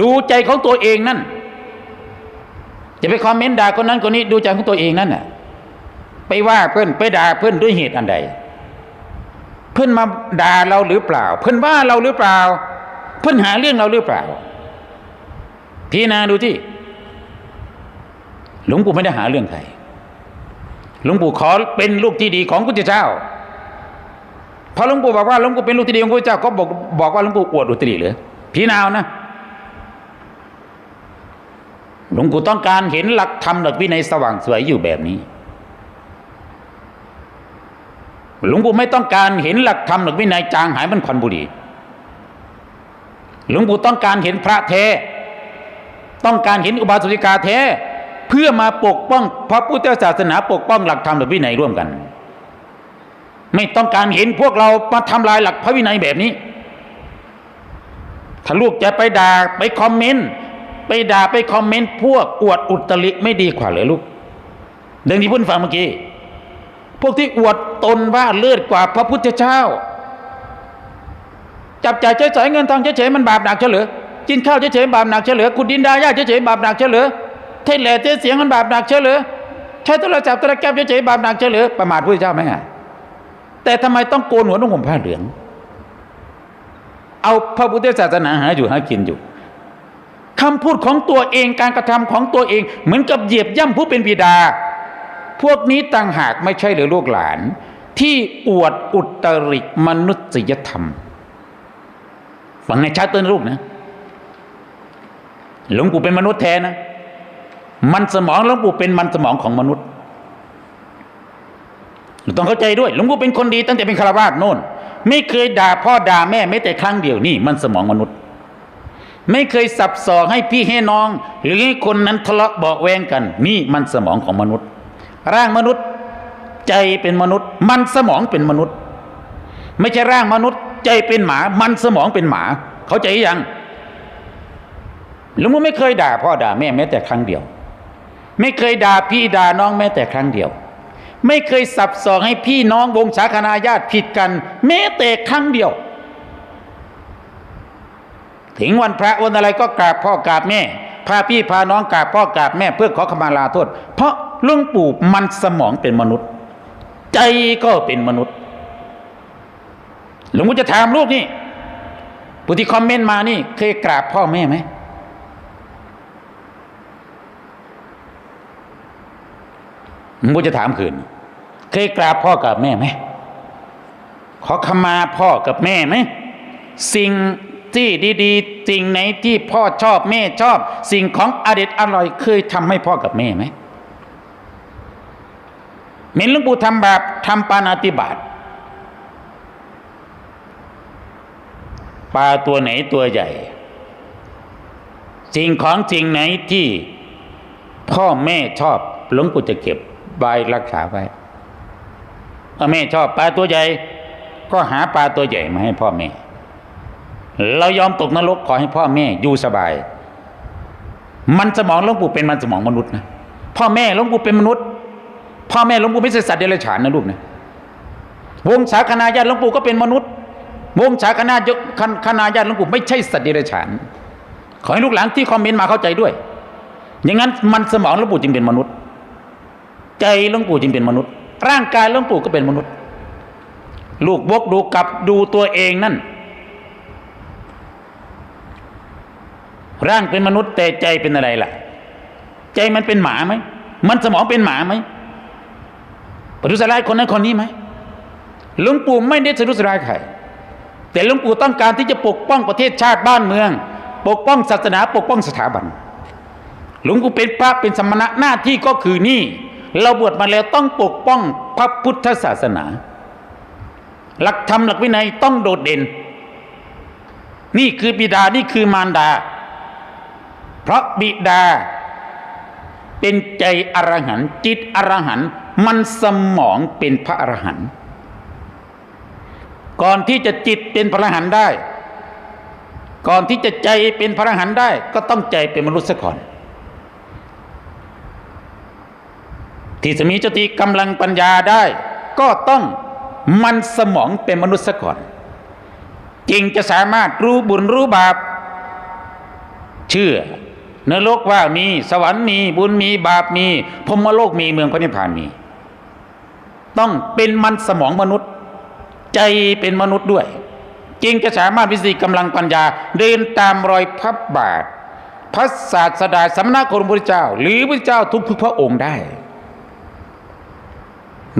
ดูใจของตัวเองนั่นจะไปคอมเมนต์ด่าคนนั้นคนนี้ดูใจของตัวเองนั่นน่ะ ไปว่าเพื่อนไปด่าเพื่อนด้วยเหตุอันใด เพื่อนมาด่าเราหรือเปล่า เพื่อนว่าเราหรือเปล่า เพื่อนหาเรื่องเราหรือเปล่า พี่นาดูที่หลวงปู่ไม่ได้หาเรื่องใครหลวงปู่ขอเป็นลูกที่ดีของพุทธเจ้าพอหลวงปู่บอกว่าหลวงปู่เป็นลูกที่ดีของพระพุทธเจ้าก็บอกบอกว่าหลวงปู่อวดอุตริหรือพี่นาวนะ หลวงปู่ต้องการเห็นหลักธรรมหลักวินัยสว่างสวยอยู่แบบนี้ หลวงปู่ไม่ต้องการเห็นหลักธรรมหลักวินัยจางหายมันควันบุหรี่หลวงปู่ต้องการเห็นพระแท้ต้องการเห็นอุบาสกกาแท้เพื่อมาปกป้องพระพุทธศาสนาปกป้องหลักธรรมหลักวินัยร่วมกัน ไม่ต้องการเห็นพวกเรามาทำลายหลักพระวินัยแบบนี้ ถ้าลูกจะไปด่าไปคอมเมนต์ ไปด่าไปคอมเมนต์พวกอวดอุตริไม่ดีกว่าเลยลูกเรื่องที่พิ่นฟังเมื่อกี้ พวกที่อวดตนว่าเลิศกว่าพระพุทธเจ้า จับจ่ายใช้สอยเงินทองเฉยๆมันบาปหนักเฉลือกินข้าวเฉยๆบาปหนักเฉลือขุดดินดาหญ้าเฉยๆบาปหนักเฉลือเทศแหล่เทศเสียงมันบาปหนักเฉลือใช้โทรศัพท์โทรแก้วเฉยๆบาปหนักเฉลือประมาทพระเจ้าไหมอะแต่ทำไมต้องโกนหัวนุ่งห่มผ้าเหลือง เอาพระพุทธศาสนาหาอยู่หากินอยู่ คำพูดของตัวเองการกระทำของตัวเอง เหมือนกับเหยียบย่ำผู้เป็นบิดา พวกนี้ต่างหากไม่ใช่หรือลูกหลาน ที่อวดอุตริมนุษยธรรมฟังในชัดเตือนลูกนะหลวงปู่เป็นมนุษย์แท้นะ มันสมองหลวงปู่เป็นมันสมองของมนุษย์ต้องเข้าใจด้วย หลวงปู่เป็นคนดีตั้งแต่เป็นคารวาสโน่น ไม่เคยด่าพ่อด่าแม่ไม่แต่ครั้งเดียวนี่ มันสมองมนุษย์ ไม่เคยสับสอกให้พี่ให้น้อง หรือให้คนนั้นทะเลาะเบาแวงกัน นี่มันสมองของมนุษย์ ร่างมนุษย์ใจเป็นมนุษย์ มันสมองเป็นมนุษย์ ไม่ใช่ร่างมนุษย์ ใจเป็นหมา มันสมองเป็นหมา เขาใจยังหลวงพ่อไม่เคยด่าพ่อด่าแม่แม้แต่ครั้งเดียว ไม่เคยด่าพี่ด่าน้องแม้แต่ครั้งเดียว ไม่เคยสับสอกให้พี่น้องวงศาคณาญาติผิดกัน แม้แต่ครั้งเดียว ถึงวันพระวันอะไรก็กราบพ่อกราบแม่ พาพี่พาน้องกราบพ่อกราบแม่เพื่อขอขมาลาโทษ เพราะหลุงปู่มันสมองเป็นมนุษย์ ใจก็เป็นมนุษย์ หลวงพ่จะถามลูกนี่ผู้ที่คอมเมนต์มานี่ เคยกราบพ่อแม่ไหมหลวงพ่จะถามคืน เคยกราบพ่อกับแม่ไหมขอขมาพ่อกับแม่ไหมสิ่ง ที่ดีๆสิ่งไหนที่พ่อชอบแม่ชอบ สิ่งของอเด็ดอร่อยเคยทำให้พ่อกับแม่ไหมเห็นหลวงปู่ทำบาปทำปานาติบาตปลาตัวไหนตัวใหญ่ สิ่งของสิ่งไหนที่พ่อแม่ชอบหลวงปู่จะเก็บไว้รักษาไว้พ่อแม่ชอบปลาตัวใหญ่ ก็หาปลาตัวใหญ่มาให้พ่อแม่ เรายอมตกนรกขอให้พ่อแม่อยู่สบาย มันสมองหลวงปู่เป็นมันสมองมนุษย์นะพ่อแม่หลวงปู่เป็นมนุษย์ พ่อแม่หลวงปู่ไม่ใช่สัตว์เดรัจฉานนะลูกนะวงศาคณาญาติหลวงปู่ก็เป็นมนุษย์ วงศาคณาคณาญาติหลวงปู่ไม่ใช่สัตว์เดรัจฉาน ขอให้ลูกหลานที่คอมเมนต์มาเข้าใจด้วย อย่างนั้นมันสมองหลวงปู่จึงเป็นมนุษย์ ใจหลวงปู่จึงเป็นมนุษย์ ร่างกายหลวงปู่ก็เป็นมนุษย์ ลูกวกดูกลับดูตัวเองนั่น ร่างเป็นมนุษย์แต่ใจเป็นอะไรล่ะ ใจมันเป็นหมาไหมมันสมองเป็นหมาไหมปทุสร้ายคนนั้นคนนี้ไหมหลวงปู่ไม่ได้สรุสร้ายใครแต่หลวงปู่ต้องการที่จะปกป้องประเทศชาติบ้านเมือง ปกป้องศาสนา ปกป้องสถาบัน หลวงปู่เป็นพระเป็นสมณะหน้าที่ก็คือนี่ เราบวชมาแล้วต้องปกป้องพระพุทธศาสนา หลักธรรมหลักวินัยต้องโดดเด่น นี่คือบิดานี่คือมารดา เพราะบิดา เป็นใจอรหันต์จิตอรหันต์มันสมองเป็นพระอรหันต์ก่อนที่จะจิตเป็นพระอรหันต์ได้ ก่อนที่จะใจเป็นพระอรหันต์ได้ ก็ต้องใจเป็นมนุษย์ซะก่อนที่จะมีสติกำลังปัญญาได้ ก็ต้องมันสมองเป็นมนุษย์ซะก่อน จึงจะสามารถรู้บุญรู้บาป เชื่อ นรกว่ามีสวรรค์มีบุญมีบาปมีพรมโลกมีเมืองพระนิพพานมี ต้องเป็นมันสมองมนุษย์ ใจเป็นมนุษย์ด้วย จึงจะสามารถวิสิกำลังปัญญา เดินตามรอยพระบาท พระศาสดาสำนักของพระเจ้า หรือพระเจ้าทุกทุกพระองค์ได้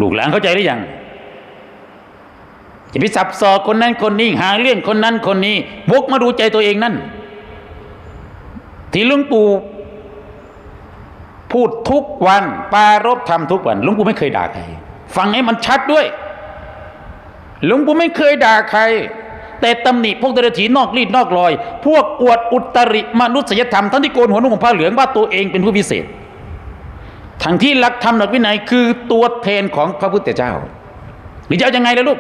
ลูกหลานเข้าใจหรือยังจะไปสับสอคนนั้นคนนี้หาเรื่องคนนั้นคนนี้วกมาดูใจตัวเองนั่น ที่ลุงปู่พูดทุกวันปารบทำทุกวันลุงปู่ไม่เคยด่าใครฟังให้มันชัดด้วยลวงปู่ไม่เคยด่าใคร แต่ตำหนิพวกเดรัจฉีนอกรีดนอกรอย พวกอวดอุตริมนุษยธรรมทั้งที่โกนหัวนุ่งผ้าเหลืองว่าตัวเองเป็นผู้พิเศษทั้งที่หลักธรรมหลักวินัยคือตัวแทนของพระพุทธเจ้าหรือจะเอายังไงล่ะลูก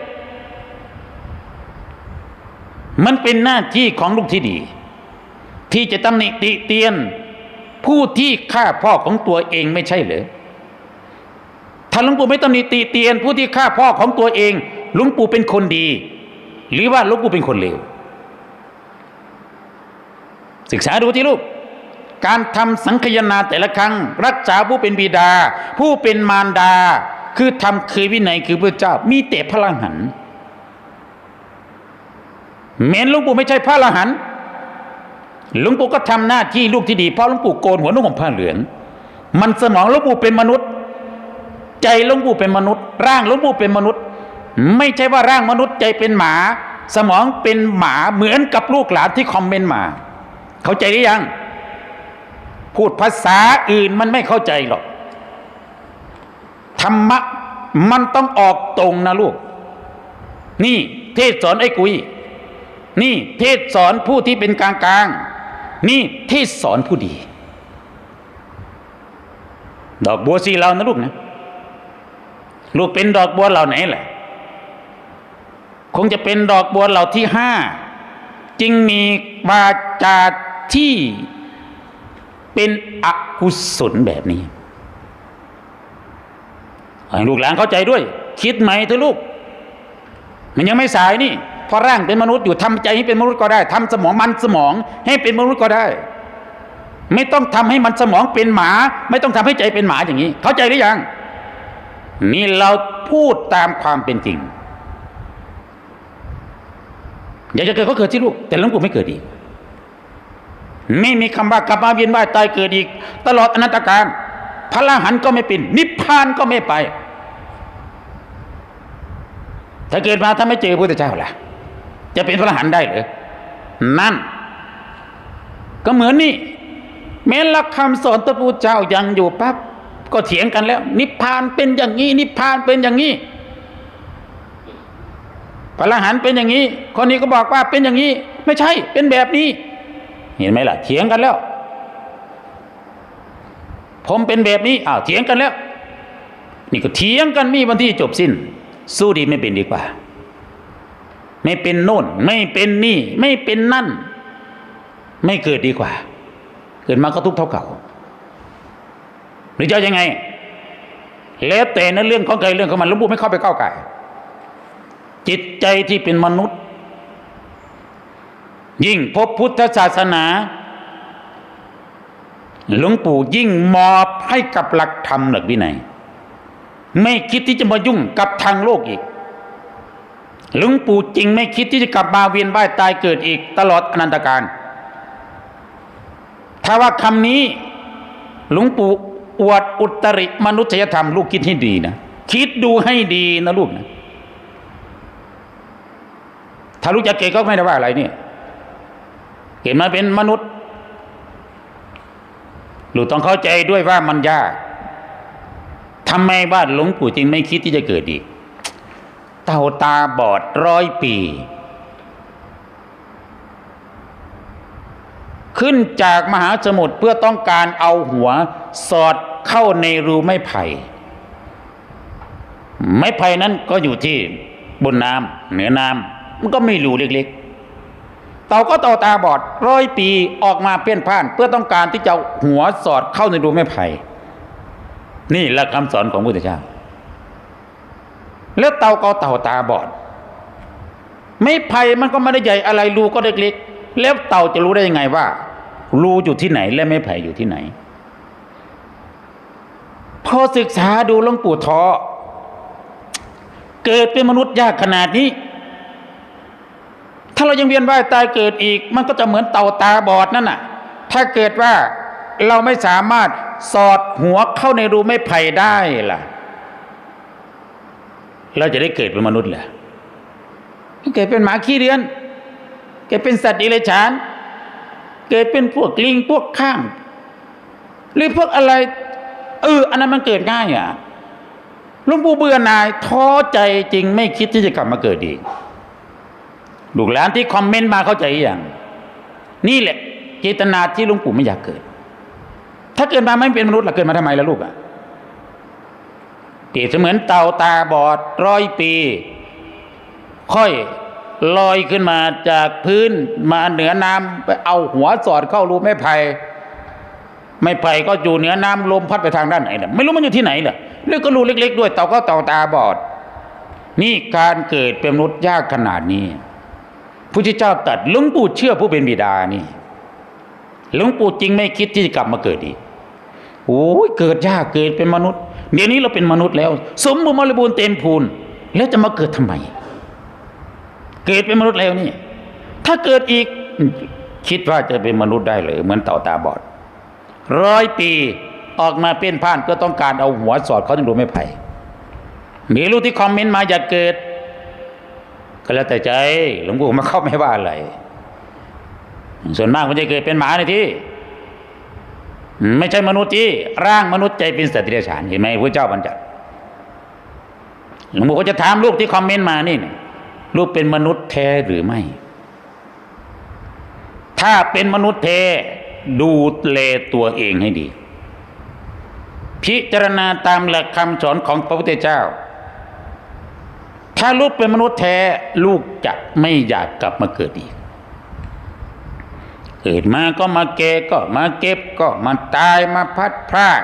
มันเป็นหน้าที่ของลูกที่ดี ที่จะตำหนิติเตียน ผู้ที่ฆ่าพ่อของตัวเองไม่ใช่เหรอถ้าหลวงปู่ไม่ตำหนิติเตียน ผู้ที่ฆ่าพ่อของตัวเองหลวงปู่เป็นคนดี หรือว่าหลวงปู่เป็นคนเลวศึกษาดูที่ลูกการทำสังคยนาแต่ละครั้ง รักษาผู้เป็นบิดา ผู้เป็นมารดา คือทำคือวินัยคือพระเจ้า มีแต่พระลังหันเมนลวงปู่ไม่ใช่พระละหัน หลวงปู่ก็ทำหน้าที่ลูกที่ดีเพราะหลวงปู่โกนหัวนุ่งห่มผ้าเหลือง มันสมองหลวงปู่เป็นมนุษย์ ใจหลวงปู่เป็นมนุษย์ ร่างหลวงปู่เป็นมนุษย์ ไม่ใช่ว่าร่างมนุษย์ใจเป็นหมา สมองเป็นหมาเหมือนกับลูกหลานที่คอมเมนต์มา เข้าใจหรือยัง พูดภาษาอื่นมันไม่เข้าใจหรอกธรรมะมันต้องออกตรงนะลูก นี่เทศสอนไอ้กุย นี่เทศสอนผู้ที่เป็นกลางกลางๆ นี่เทศสอนผู้ดี ดอกบัวสีเรานะลูกนะ ลูกเป็นดอกบัวเหล่าไหนแหละ คงจะเป็นดอกบัวเหล่าที่ห้าจึงมีวาจาที่เป็นอกุศลแบบนี้ให้ลูกหลานเข้าใจด้วย คิดใหมเถอะลูก มันยังไม่สายนี่ พราะร่างเป็นมนุษย์อยู่ทำใจให้เป็นมนุษย์ก็ได้ทำสมองมันสมองให้เป็นมนุษย์ก็ได้ ไม่ต้องทำให้มันสมองเป็นหมา ไม่ต้องทำให้ใจเป็นหมาอย่างนี้ เข้าใจหรือยังนี่เราพูดตามความเป็นจริง อยากจะเกิดก็เกิดที่ลูก แต่หลวงปู่ไม่เกิดอีกไม่มีคำว่ากลับมาเวียนว่ายตายเกิดอีก ตลอดอนันตการพระอรหันต์ก็ไม่เป็น นิพพานก็ไม่ไป ถ้าเกิดมาถ้าไม่เจอพระพุทธเจ้าล่ะ จะเป็นพระอรหันต์ได้หรือนั่น ก็เหมือนนี่แม้หลักคำสอนตะปูเจ้ายังอยู่ปั๊บก็เถียงกันแล้ว นิพพานเป็นอย่างนี้ นิพพานเป็นอย่างนี้พระอรหันต์เป็นอย่างนี้ คนนี้ก็บอกว่าเป็นอย่างนี้ ไม่ใช่เป็นแบบนี้ เห็นไหมล่ะเถียงกันแล้ว ผมเป็นแบบนี้อ้าวเถียงกันแล้ว นี่ก็เถียงกันมีวันที่จบสิ้น สู้ดีไม่เป็นดีกว่า ไม่เป็นโน่น ไม่เป็นนี่ ไม่เป็นนั่น ไม่เกิดดีกว่า เกิดมาก็ทุกข์เท่าเก่าหรือจะเอายังไง แล้วแต่ในเรื่องของใครเรื่องของมันหลวงปู่ไม่เข้าไปก้าวไก่ จิตใจที่เป็นมนุษย์ ยิ่งพบพุทธศาสนาหลวงปู่ยิ่งมอบให้กับหลักธรรมหลักวินัย ไม่คิดที่จะมายุ่งกับทางโลกอีก หลวงปู่จริงไม่คิดที่จะกลับมาเวียนว่ายตายเกิดอีกตลอดอนันตการ ถ้าว่าคำนี้หลวงปู่อวดอุตริมนุษยธรรม ลูกคิดให้ดีนะ คิดดูให้ดีนะลูกนะถ้ารู้จักเกก็ไม่ได้ว่าอะไรนี่เกิดมาเป็นมนุษย์ลูกต้องเข้าใจด้วยว่ามันยากทำไมบ้านหลวงปู่จึงไม่คิดที่จะเกิดอีก เต่าตาบอดร้อยปี ขึ้นจากมหาสมุทรเพื่อต้องการเอาหัวสอดเข้าในรูไม้ไผ่ ไม้ไผ่นั้นก็อยู่ที่บนน้ำเหนือน้ำมันก็ไม่รูเล็กๆ เต่าก็เต่าตาบอดร้อยปีออกมาเปี้ยนพ่าน เพื่อต้องการที่จะหัวสอดเข้าในรูไม้ไผ่ นี่แหละคำสอนของพุทธเจ้า แล้วเต่าก็เต่าตาบอด ไม่ไผ่มันก็ไม่ได้ใหญ่อะไรรูก็เล็กๆแล้วเต่าจะรู้ได้ยังไงว่ารูอยู่ที่ไหนและไม้ไผ่อยู่ที่ไหน พอศึกษาดูหลวงปู่ท้อเกิดเป็นมนุษย์ยากขนาดนี้ ถ้าเรายังเวียนว่ายตายเกิดอีก มันก็จะเหมือนเต่าตาบอดนั่นน่ะ ถ้าเกิดว่าเราไม่สามารถสอดหัวเข้าในรูไม้ไผ่ได้ล่ะ เราจะได้เกิดเป็นมนุษย์เหรอเกิดเป็นหมาขี้เดือน เกิดเป็นสัตว์ดิเรกชันเกิดเป็นพวกลิงพวกข้าง หรือพวกอะไร เออ อันนั้นมันเกิดง่ายอะหลวงปู่เบื่อหน่ายท้อใจจริงไม่คิดที่จะกลับมาเกิดอีกลูกหลานที่คอมเมนต์มาเข้าใจอย่าง นี่แหละเจตนาที่หลวงปู่ไม่อยากเกิด ถ้าเกิดมาไม่เป็นมนุษย์ล่ะเกิดมาทำไมล่ะลูกอะ เปรียบเสมือนเต่าตาบอดร้อยปี ค่อยลอยขึ้นมาจากพื้นมาเหนือน้ำไปเอาหัวสอดเข้ารูไม้ไผ่ไม้ไผ่ก็อยู่เหนือน้ำลมพัดไปทางด้านไหนน่ะไม่รู้มันอยู่ที่ไหนล่ะเรื่องก็รูเล็ก ๆ ด้วยเต่าก็เต่าตาบอด นี่การเกิดเป็นมนุษย์ยากขนาดนี้พระเจ้าตรัดหลวงปู่เชื่อผู้เป็นบิดานี่หลวงปู่จริงไม่คิดที่จะกลับมาเกิดอีกโอ้ยเกิดยากเกิดเป็นมนุษย์ เดี๋ยวนี้เราเป็นมนุษย์แล้ว สมบูรณ์บริบูรณ์เต็มพูนแล้วจะมาเกิดทำไม เกิดเป็นมนุษย์แล้วนี่ ถ้าเกิดอีก คิดว่าจะเป็นมนุษย์ได้เลยเหมือนเต่าตาบอดร้อยปีออกมาเป็นผ่านก็ต้องการเอาหัวสอดเขาถึงดูไม่ไผ่มีรู้ที่คอมเมนต์มาอยากเกิด ก็แล้วแต่ใจหลวงปู่มาเข้าไม่ว่าอะไร ส่วนมากมันจะเกิดเป็นหมาในที่ ไม่ใช่มนุษย์ที่ร่างมนุษย์ใจเป็นสัตว์เดรัจฉานเห็นไหมพระเจ้าบัญญัติหลวงปู่ก็จะถามลูกที่คอมเมนต์มานี่นี่ลูกเป็นมนุษย์แท้หรือไม่ ถ้าเป็นมนุษย์แท้ดูแลตัวเองให้ดี พิจารณาตามหลักคำสอนของพระพุทธเจ้า ถ้าลูกเป็นมนุษย์แท้ลูกจะไม่อยากกลับมาเกิดอีก เกิดมาก็มาแก่ก็มาเก็บก็มาตายมาพัดพราก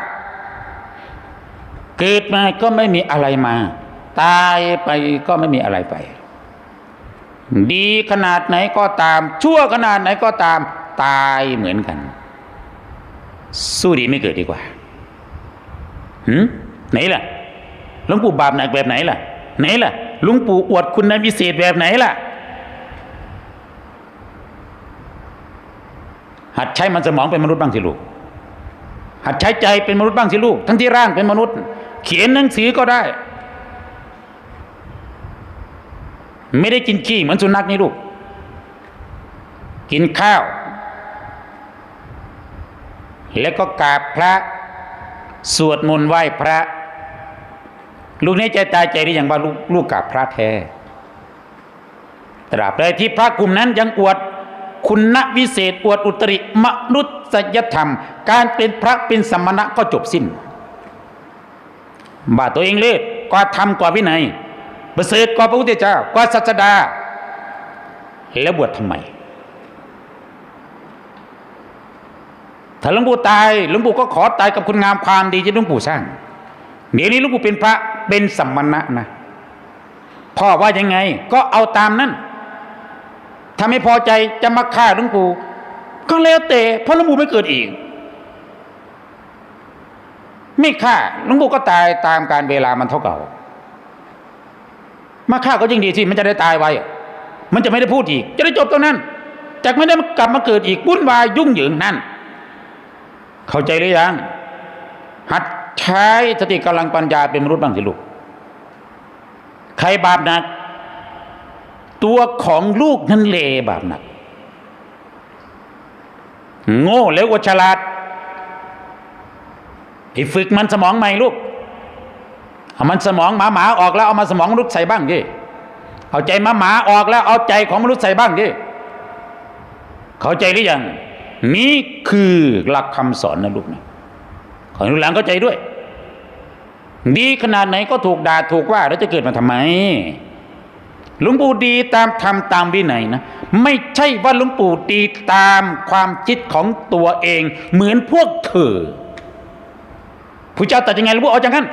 เกิดมาก็ไม่มีอะไรมา ตายไปก็ไม่มีอะไรไป ดีขนาดไหนก็ตาม ชั่วขนาดไหนก็ตาม ตายเหมือนกัน สู้ดีไม่เกิดดีกว่าหืมไหนล่ะหลวงปู่บาปหนักแบบไหนล่ะ ไหนล่ะหลวงปู่อวดคุณวิเศษแบบไหนล่ะ หัดใช้มันสมองเป็นมนุษย์บ้างสิลูก หัดใช้ใจเป็นมนุษย์บ้างสิลูก ทั้งที่ร่างเป็นมนุษย์ เขียนหนังสือก็ได้ ไม่ได้กินขี้เหมือนสุนัขนี่ลูก กินข้าว แล้วก็กราบพระ สวดมนต์ไหว้พระ ลูกนี้ใจตายใจได้อย่างว่าลูกลูกกราบพระแท้ตราบใดที่พระกลุ่มนั้นยังอวด คุณวิเศษอวดอุตริมนุษยธรรม การเป็นพระเป็นสมณะก็จบสิ้น บาตัวเองเลิศกว่าธรรมกว่าวินัยประเสริฐกว่าพระพุทธเจ้ากว่าศาสดา แล้วบวชทำไมถ้าหลวงปู่ตายหลวงปู่ก็ขอตายกับคุณงามความดีที่หลวงปู่สร้างเดี๋ยวนี้หลวงปู่เป็นพระเป็นสัมมณะนะพ่อว่ายังไง ก็เอาตามนั้น ถ้าไม่พอใจจะมาฆ่าหลวงปู่ก็แล้วแต่เพราะหลวงปู่ไม่เกิดอีก ไม่ฆ่าหลวงปู่ก็ตายตามการเวลามันเท่าเก่า มาฆ่าก็ยิ่งดีสิมันจะได้ตายไวมันจะไม่ได้พูดอีก จะได้จบตรงนั้นจากไม่ได้กลับมาเกิดอีกวุ่นวายยุ่งเหยิงนั่น เข้าใจหรือยัง หัดใช้สติกำลังปัญญาเป็นมนุษย์บ้างสิลูก ใครบาปหนัก ตัวของลูกนั่นเลบาปหนัก โง่แล้วกว่าฉลาดให้ฝึกมันสมองใหม่ลูก เอามันสมองหมาหมาออกแล้วเอามาสมองมนุษย์ใส่บ้างดิเอาใจหมาหมาออกแล้วเอาใจของมนุษย์ใส่บ้างดิเข้าใจหรือยังนี่คือหลักคำสอนนะลูกนะขอให้ลูกหลานเข้าใจด้วย ดีขนาดไหนก็ถูกด่าถูกว่าแล้วจะเกิดมาทำไม หลวงปู่ดีตามทำตามวินัยนะ ไม่ใช่ว่าหลวงปู่ดีตามความคิดของตัวเอง เหมือนพวกเธอผู้เจ้าตัดยังไงหลวงปู่เอาจังนั้น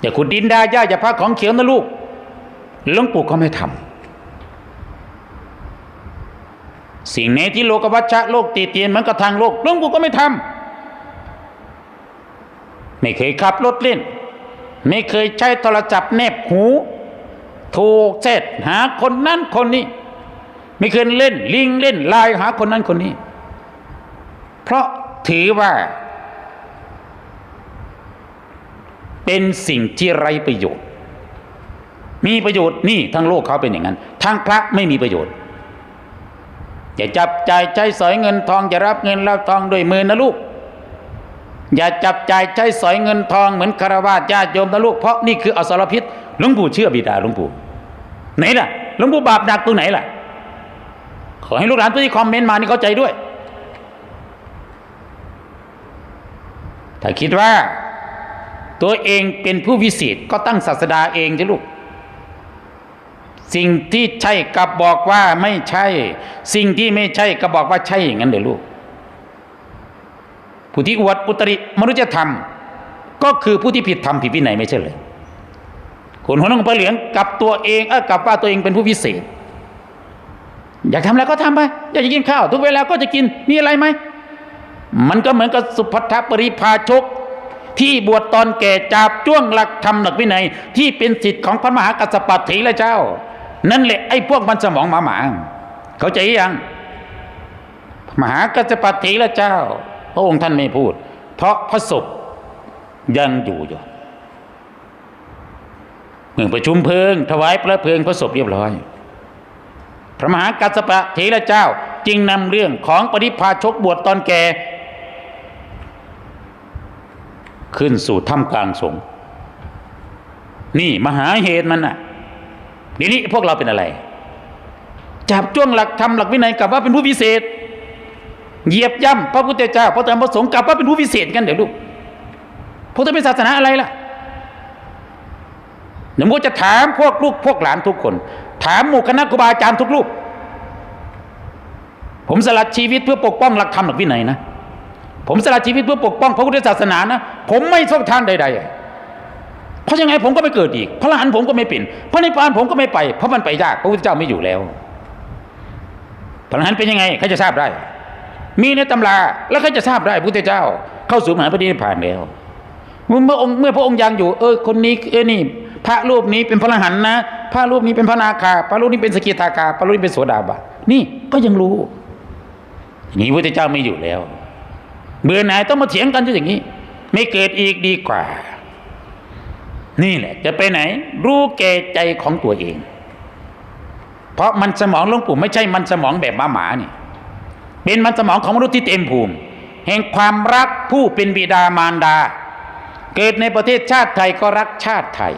อย่าขุดดินดาย่าอย่าพักของเขียวนะลูกหลวงปู่ก็ไม่ทำสิ่งไหนที่โลกวัชชะโลกตีเตียนเหมือนกับทางโลกหลวงปู่ก็ไม่ทำไม่เคยขับรถเล่น ไม่เคยใช้โทรศัพท์แนบหู ถูกเสร็จหาคนนั้นคนนี้ ไม่เคยเล่น ลิงเล่นไลน์หาคนนั้นคนนี้ เพราะถือว่า เป็นสิ่งที่ไรประโยชน์ มีประโยชน์นี่ทั้งโลกเขาเป็นอย่างนั้นทางพระไม่มีประโยชน์อย่าจับจ่ายใช้สอยเงินทองอย่ารับเงินรับทองด้วยมือนะลูก อย่าจับจ่ายใช้สอยเงินทองเหมือนคารวะญาติโยมนะลูกเพราะนี่คืออสรพิษหลวงปู่เชื่อบิดาหลวงปู่ไหนล่ะหลวงปู่บาปหนักตรงไหนล่ะ ขอให้ลูกหลานผู้ที่คอมเมนต์มานี่เข้าใจด้วย ถ้าคิดว่าตัวเองเป็นผู้วิเศษก็ตั้งศาสดาเองจะลูกสิ่งที่ใช่กับบอกว่าไม่ใช่ สิ่งที่ไม่ใช่ก็บอกว่าใช่อย่างนั้นเดี๋ยวลูก ผู้ที่อวดอุตริมนุษยธรรม ก็คือผู้ที่ผิดธรรมผิดวินัยไม่ใช่เลยคนหัวน้องปลาเหลืองกับตัวเองเออกับว่าตัวเองเป็นผู้วิเศษ อยากทำอะไรก็ทำไปอยากจะกินข้าว ทุกเวลาก็จะกินมีอะไรไหมมันก็เหมือนกับสุภัทปริพาชก ที่บวชตอนแก่จาบจ้วงหลักธรรมหลักวินัย ที่เป็นสิทธิ์ของพระมหากัสสปะเถระเจ้า นั่นแหละไอ้พวกมันสมองหมาหมาเข้าใจยังมหากัสสปะเถระเจ้า พระองค์ท่านไม่พูด เพราะพระศพยังอยู่อยู่เมื่อประชุมเพลิง ถวายพระเพลิงพระศพเรียบร้อย พระมหากัสปะเถระเจ้าจึงนำเรื่องของปริพาชกบวชตอนแก่ ขึ้นสู่ถ้ำกลางสงฆ์นี่มหาเหตุมันน่ะทีนี้พวกเราเป็นอะไร จับจ้วงหลักธรรมหลักวินัยกลับว่าเป็นผู้พิเศษ เหยียบย่ำพระพุทธเจ้าพระธรรมพระสงฆ์กลับว่าเป็นผู้พิเศษกันเดี๋ยวลูกพวกจะเป็นศาสนาอะไรล่ะเดี๋ยวผมจะถามพวกลูกพวกหลานทุกคน ถามหมู่คณะครูบาอาจารย์ทุกลูก ผมสละชีวิตเพื่อปกป้องหลักธรรมหลักวินัยนะ ผมสละชีวิตเพื่อปกป้องพระพุทธศาสนานะ ผมไม่ชอบทานใด ๆ เพราะยังไงผมก็ไม่เกิดอีก พระอรหันผมก็ไม่เป็น พระนิพพานผมก็ไม่ไป เพราะมันไปยาก พระพุทธเจ้าไม่อยู่แล้ว พระอรหันเป็นยังไงใครจะทราบได้ มีในตำราแล้วใครจะทราบได้พุทธเจ้า เข้าสู่มหาปฏินิพพานแล้วเมื่อองค์เมื่อพระองค์ยังอยู่ เออคนนี้เออนี่ พระรูปนี้เป็นพระรหันนะพระรูปนี้เป็นพระนาคาพระรูปนี้เป็นสกิทาคาพระรูปนี้เป็นโสดาบันนี่ก็ยังรู้อย่างนี้พระพุทธเจ้าไม่อยู่แล้วเบื่อหน่ายต้องมาเถียงกันอย่างนี้ ไม่เกิดอีกดีกว่า นี่แหละ จะไปไหน รู้แก่ใจของตัวเอง เพราะมันสมองหลวงปู่ไม่ใช่มันสมองแบบหมาหมานี่ เป็นมันสมองของมนุษย์ที่เต็มภูมิ แห่งความรักผู้เป็นบิดามารดา เกิดในประเทศชาติไทยก็รักชาติไทย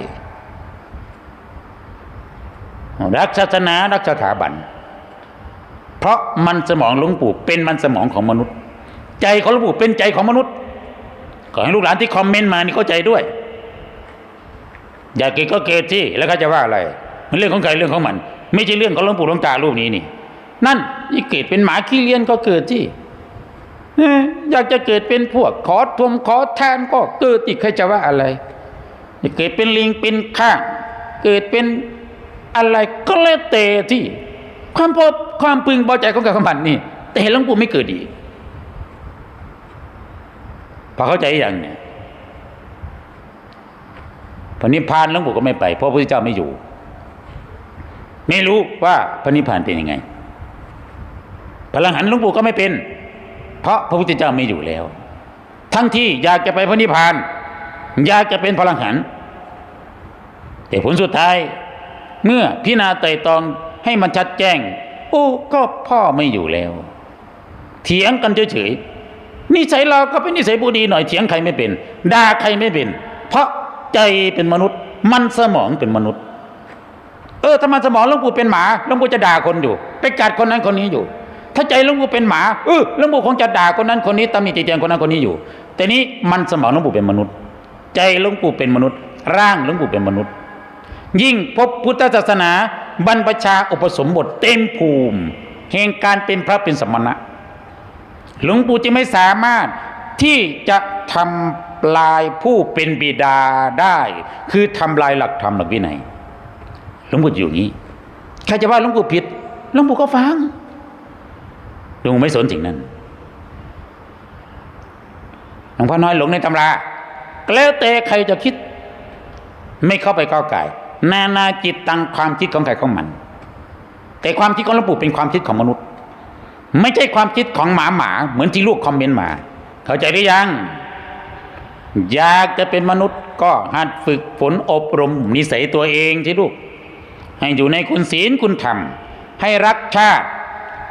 รักศาสนารักสถาบัน เพราะมันสมองหลวงปู่เป็นมันสมองของมนุษย์ ใจของหลวงปู่เป็นใจของมนุษย์ขอให้ลูกหลานที่คอมเมนต์มานี่เข้าใจด้วย อยากเกิดก็เกิดที่แล้วเขาจะว่าอะไร มันเรื่องของใครเรื่องของมัน ไม่ใช่เรื่องของหลวงปู่หลวงตารูปนี้นี่ นั่นนี่เกิดเป็นหมาขี้เลี้ยนก็เกิดที่อยากจะเกิดเป็นพวกขอทวมขอทานก็เกิดอีกใครจะว่าอะไรเกิดเป็นลิงเป็นข้างเกิดเป็นอะไรก็แล้วแต่ที่ ความพอความพึงพอใจของกับของมันนี่ แต่เห็นหลวงปู่ไม่เกิดอีกพอเข้าใจอย่างเนี่ยพระนิพพานหลวงปู่ก็ไม่ไป เพราะพระพุทธเจ้าไม่อยู่ ไม่รู้ว่าพระนิพพานเป็นยังไง พระอรหันต์หลวงปู่ก็ไม่เป็น เพราะพระพุทธเจ้าไม่อยู่แล้ว ทั้งที่อยากจะไปพระนิพพาน อยากจะเป็นพระอรหันต์แต่ผลสุดท้าย เมื่อพิจารณาไตร่ตองให้มันชัดแจ้ง โอ้ก็พ่อไม่อยู่แล้ว เถียงกันเฉยๆนิสัยเราก็เป็นนิสัยผู้ดีหน่อยเถียงใครไม่เป็นด่าใครไม่เป็น เพราะใจเป็นมนุษย์มันสมองเป็นมนุษย์ เออถ้ามันสมองหลวงปู่เป็นหมาหลวงปู่จะด่าคนอยู่ ไปกัดคนนั้นคนนี้อยู่ ถ้าใจหลวงปู่เป็นหมาเออหลวงปู่คงจะด่าคนนั้นคนนี้ตำหนิติเตียนคนนั้นคนนี้อยู่ แต่นี้มันสมองหลวงปู่เป็นมนุษย์ ใจหลวงปู่เป็นมนุษย์ ร่างหลวงปู่เป็นมนุษย์ ยิ่งพบพุทธศาสนา บรรพชาอุปสมบทเต็มภูมิแห่งการเป็นพระเป็นสมณะ หลวงปู่จึงไม่สามารถที่จะทำลายผู้เป็นบิดาได้ คือทำลายหลักธรรมหลักวินัยหลวงปู่อยู่งนี้ใครจะว่าหลวงปู่ผิดหลวงปู่ก็ฟัง ลุงไม่สนสิ่งนั้นหลวงพ่อน้อยหลงในตำราแล้วแต่ใครจะคิด ไม่เข้าไปก้าวไก่นานาจิตตังความคิดของใครของมัน แต่ความคิดของหลวงปู่เป็นความคิดของมนุษย์ ไม่ใช่ความคิดของหมาหมา เหมือนที่ลูกคอมเมนต์มา เข้าใจหรือยัง อยากจะเป็นมนุษย์ก็หัดฝึกฝนอบรมนิสัยตัวเองที่ลูก ให้อยู่ในคุณศีลคุณธรรมให้รักชาติ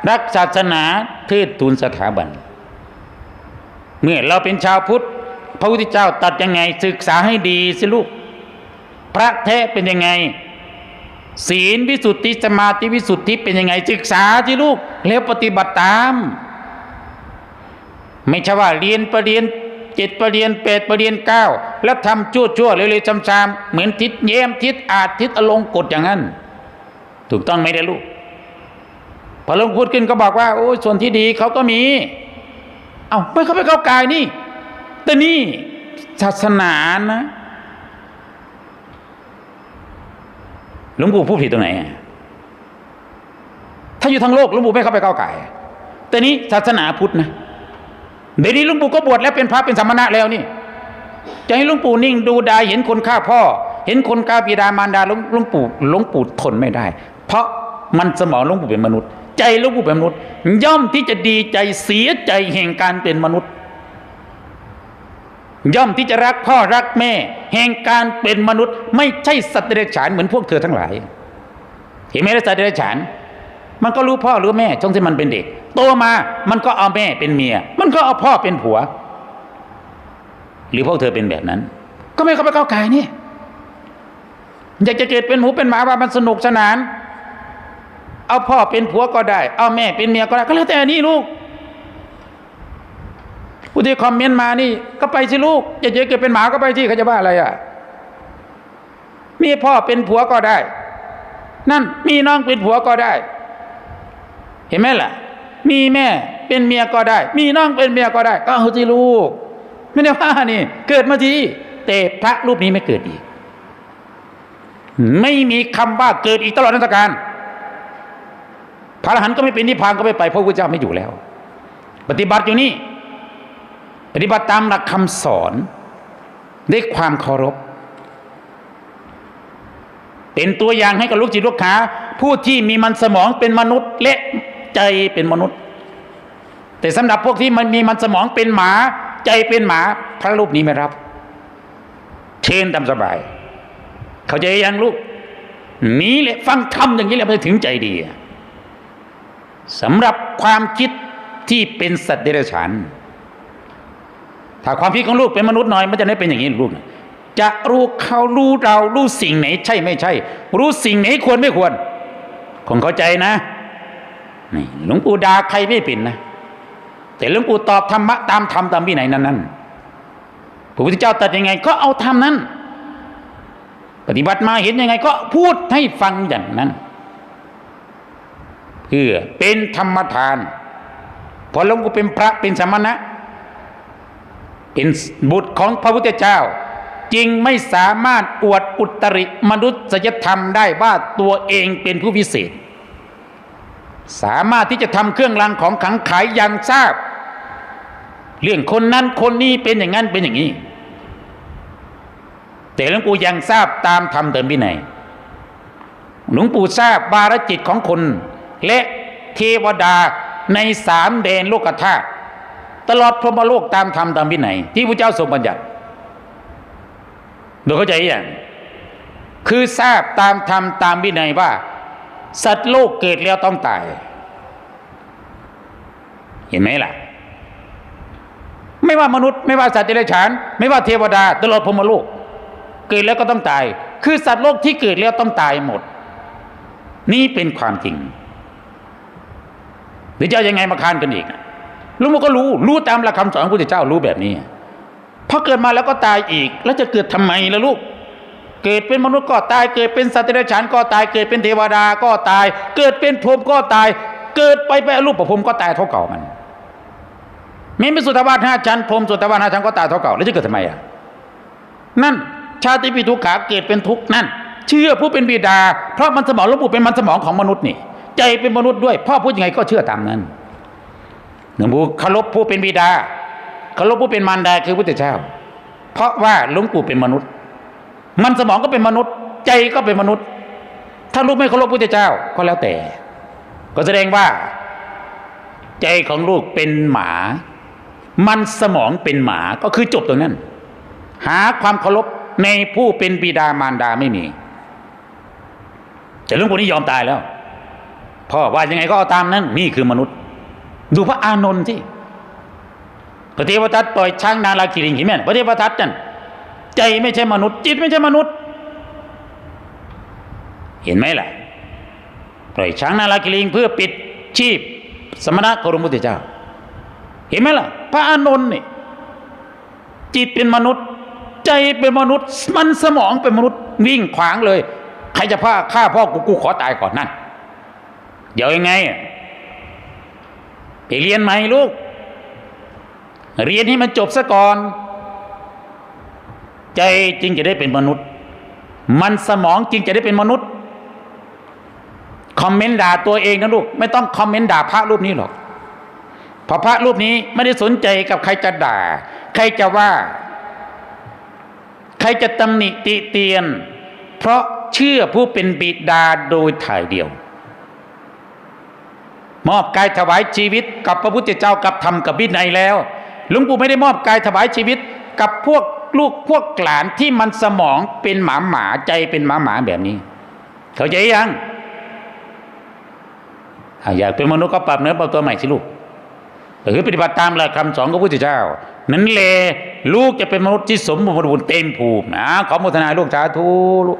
รักศาสนาเทิดทูนสถาบัน เมื่อเราเป็นชาวพุทธ พระพุทธเจ้าตัดยังไงศึกษาให้ดีสิลูก พระแท้เป็นยังไง ศีลวิสุทธิสมาธิวิสุทธิเป็นยังไง ศึกษาที่ลูก แล้วปฏิบัติตาม ไม่ใช่ว่าเรียนประเรียนเจ็ดประเรียนแปดประเรียนเก้าแล้วทำชั่วชั่วๆเร็วๆซ้ำๆเหมือนทิศเย้มทิศอาจทิศอลงกฎอย่างนั้น ถูกต้องไหมเด้อลูก พอหลวงพูดขึ้นก็บอกว่าโอ้ยส่วนที่ดีเขาก็มี เอาไม่เขาไปเข้ากายนี่ แต่นี่ศาสนานะหลวงปู่พูดผิดตรงไหนถ้าอยู่ทั้งโลกหลวงปู่ไม่เข้าไปเก้าไก่ายแต่นี้ศาสนาพุทธนะเดี๋ยวนี้หลวงปู่ก็บวชแล้วเป็นพระเป็นสมณะแล้วนี่จะให้หลวงปู่นิ่งดูดายเห็นคนฆ่าพ่อ เห็นคนฆ่าบิดามารดาลวงหลวงปู่หลวงปู่ทนไม่ได้ เพราะมันสมองหลวงปู่เป็นมนุษย์ ใจหลวงปู่เป็นมนุษย์ ย่อมที่จะดีใจเสียใจแห่งการเป็นมนุษย์ ย่อมที่จะรักพ่อรักแม่ แห่งการเป็นมนุษย์ ไม่ใช่สัตว์เดรัจฉานเหมือนพวกเธอทั้งหลาย เห็นไหมสัตว์เดรัจฉาน มันก็รู้พ่อรู้แม่ช่วงที่มันเป็นเด็ก โตมามันก็เอาแม่เป็นเมีย มันก็เอาพ่อเป็นผัว หรือพวกเธอเป็นแบบนั้น ก็ไม่เข้าไปเก้าวไก่นี่อยากจะเกิดเป็นหมูเป็นหมาว่ามันสนุกสนาน เอาพ่อเป็นผัวก็ได้ เอาแม่เป็นเมียก็ได้ ก็แล้วแต่นี่ลูก ผู้ที่คอมเมนต์มานี่ ก็ไปสิลูกอยากจะเกิดเป็นหมาก็ไปที่เขาจะว่าอะไรอะ มีพ่อเป็นผัวก็ได้ นั่นมีน้องเป็นผัวก็ได้ เห็นไหมล่ะ มีแม่เป็นเมียก็ได้ มีน้องเป็นเมียก็ได้ ก็เอาสิลูก ไม่ได้ว่านี่ เกิดมาทีแต่พระรูปนี้ไม่เกิดอีก ไม่มีคำว่าเกิดอีกตลอดนันดร์การ พระอรหันต์ก็ไม่เป็นนิพพานก็ไม่ไปเพราะพระเจ้าไม่อยู่แล้ว ปฏิบัติอยู่นี่ ปฏิบัติตามหลักคำสอนด้วยความเคารพ เป็นตัวอย่างให้กับลูกจิตลูกขาผู้ที่มีมันสมองเป็นมนุษย์และใจเป็นมนุษย์ แต่สำหรับพวกที่มันมีมันสมองเป็นหมา ใจเป็นหมา พระรูปนี้ไม่รับ เชนตามสบาย เขาใจยังลูกนี้แหละฟังคำอย่างนี้แหละมันถึงใจดีอะ สำหรับความคิดที่เป็นสัตว์เดรัจฉาน ถ้าความคิดของลูกเป็นมนุษย์หน่อยมันจะได้เป็นอย่างนี้ลูกนะจะรู้เขารู้เรารู้สิ่งไหนใช่ไม่ใช่ รู้สิ่งไหนควรไม่ควร คงเข้าใจนะนี่หลวงปู่ดาใครไม่เป็นนะ แต่หลวงปู่ตอบธรรมะตามธรรมตามวินัยนั้นนั้นพระพุทธเจ้าตัดยังไง ก็เอาธรรมนั้น ปฏิบัติมาเห็นยังไง ก็พูดให้ฟังอย่างนั้น เพื่อเป็นธรรมทาน พอหลวงปู่เป็นพระเป็นสมณะ เป็นบุตรของพระพุทธเจ้า จึงไม่สามารถอวดอุตริมนุษยธรรมได้ว่าตัวเองเป็นผู้พิเศษ สามารถที่จะทำเครื่องรางของขังขายอยังทราบ เรื่องคนนั้นคนนี้เป็นอย่างนั้นเป็นอย่างนี้ แต่หลวงปู่ยังทราบตามธรรมเติมวินัยหลวงปู่ทราบบารจิตของคน และเทวดาในสามแดนโลกธาตุตลอดพรหมโลกตามธรรมตามวินัยที่พระเจ้าทรงบัญญัติโดยเข้าใจอย่างคือทราบตามธรรมตามวินัยว่า สัตว์โลกเกิดแล้วต้องตาย เห็นไหมล่ะ ไม่ว่ามนุษย์ไม่ว่าสัตว์เดรัจฉาน ไม่ว่าเทวดา ตลอดพรหมโลก เกิดแล้วก็ต้องตาย คือสัตว์โลกที่เกิดแล้วต้องตายหมด นี่เป็นความจริง หรือจะเอายังไงมาค้านกันอีกลุงมันก็รู้ รู้ตามหลักคำสอนของพระพุทธเจ้ารู้แบบนี้พอเกิดมาแล้วก็ตายอีก แล้วจะเกิดทำไมล่ะลูก เกิดเป็นมนุษย์ก็ตาย เกิดเป็นสัตว์เดรัจฉานก็ตาย เกิดเป็นเทวดาก็ตาย เกิดเป็นพรหมก็ตาย เกิดไปไปนรูปประพรมก็ตายเท่าเก่ามันไม่เป็นสุตวาทห้าชั้นพรหมสุตวาทห้าชั้นก็ตายเท่าเก่าแล้วจะเกิดทำไมอะนั่นชาติปิทุกขาเกิดเป็นทุกข์นั่น เชื่อผู้เป็นบิดา เพราะมันสมองหลวงปู่เป็นมันสมองของมนุษย์นี่ ใจเป็นมนุษย์ด้วย พ่อพูดยังไงก็เชื่อตามนั้นหลวงปู่เคารพผู้เป็นบิดาเคารพผู้เป็นมารดาคือพระพุทธเจ้า เพราะว่าหลวงปู่เป็นมนุษย์ มันสมองก็เป็นมนุษย์ ใจก็เป็นมนุษย์ ถ้าลูกไม่เคารพพระพุทธเจ้าก็แล้วแต่ ก็แสดงว่า ใจของลูกเป็นหมา มันสมองเป็นหมาก็คือจบตรงนั้น หาความเคารพในผู้เป็นบิดามารดาไม่มีแต่หลวงปู่นี่ยอมตายแล้ว พ่อว่ายังไงก็เอาตามนั้น นี่คือมนุษย์ ดูพระอานนท์ที่พระเทวทัตปล่อยช้างนาลาคิริงเห็นไหมพระเทวทัตนั่นใจไม่ใช่มนุษย์ จิตไม่ใช่มนุษย์ เห็นไหมล่ะปล่อยช้างนาลาคิริงเพื่อปิดชีพ สมณะขระพุทธเจ้า เห็นไหมล่ะ พระอานนท์นี่จิตเป็นมนุษย์ ใจเป็นมนุษย์ มันสมองเป็นมนุษย์ วิ่งขวางเลย ใครจะพาฆ่าพ่อกูกูขอตายก่อนนั่น เดี๋ยวยังไงไปเรียนไหมลูก เรียนให้มันจบซะก่อน ใจจึงจะได้เป็นมนุษย์ มันสมองจึงจะได้เป็นมนุษย์ คอมเมนต์ด่าตัวเองนะลูก ไม่ต้องคอมเมนต์ด่าพระรูปนี้หรอกเพราะพระรูปนี้ไม่ได้สนใจกับใครจะด่า ใครจะว่า ใครจะตำหนิติเตียน เพราะเชื่อผู้เป็นบิดาโดยถ่ายเดียว มอบกายถวายชีวิต กับพระพุทธเจ้ากับธรรมกับวินัยแล้วหลวงปู่ไม่ได้มอบกายถวายชีวิต กับพวกลูกพวกหลานที่มันสมองเป็นหมาหมาใจเป็นหมาหมาแบบนี้ เข้าใจยังอยากเป็นมนุษย์ก็ปรับเนื้อปรับตัวใหม่สิลูกหรือปฏิบัติตามหลักคำสอนของพระพุทธเจ้า นั้นแลลูกจะเป็นมนุษย์ที่สมบูรณ์เต็มภูมิอะขอโมทนาลูกสาธุลูก